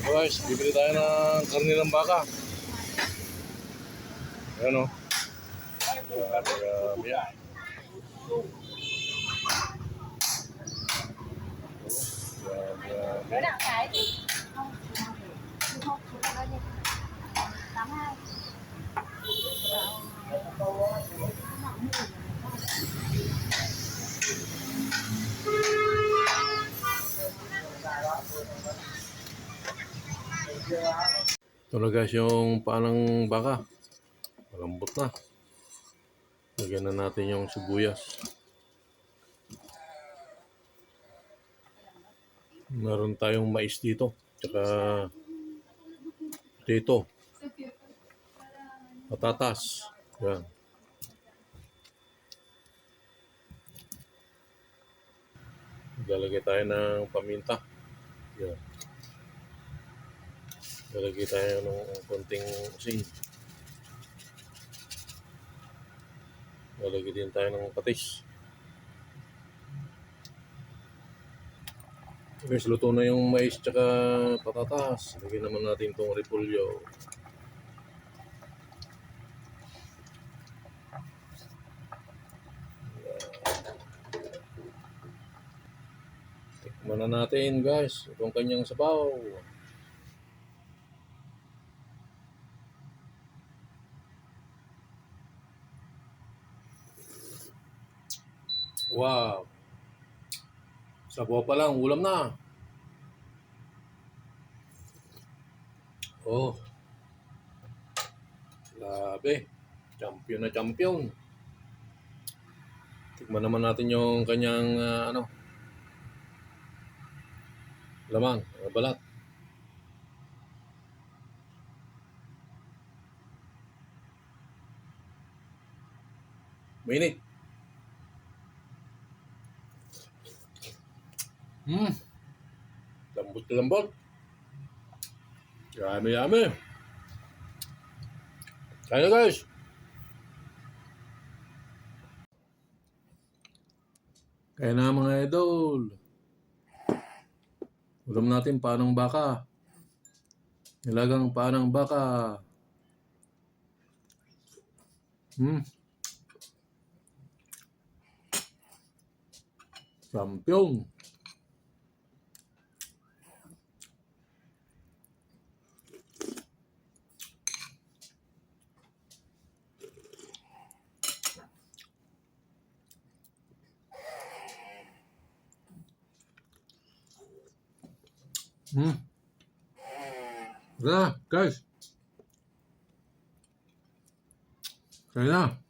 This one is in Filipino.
Guys, bibili tayo ng karne ng baka. Ayan o. Ito na guys yung panang baka. Malambot na. Lagyan na natin yung sibuyas. Meron tayong mais dito. Tsaka potato. Patatas. Yan. Lalagay tayo ng paminta. Yan. Lalagay tayo ng konting asin. Lalagay din tayo ng patis. Guys, luto na yung mais tsaka patatas. Lagyan naman natin itong repolyo. Tikman na natin guys. Itong kanyang sabaw. Wow. Sabaw pa lang, ulam na. Oh. Grabe. Champion na champion. Tikman naman natin yung kanyang ah, ano. Lamang, balat. Mainit. Hmm. Lambot na lambot. Yummy, yummy. Kaya na guys. Kaya na mga idol. Ulam natin paanong baka. Nilagang paanong baka. Hmm. Champion. Hmm. Tara, guys. Kaya na.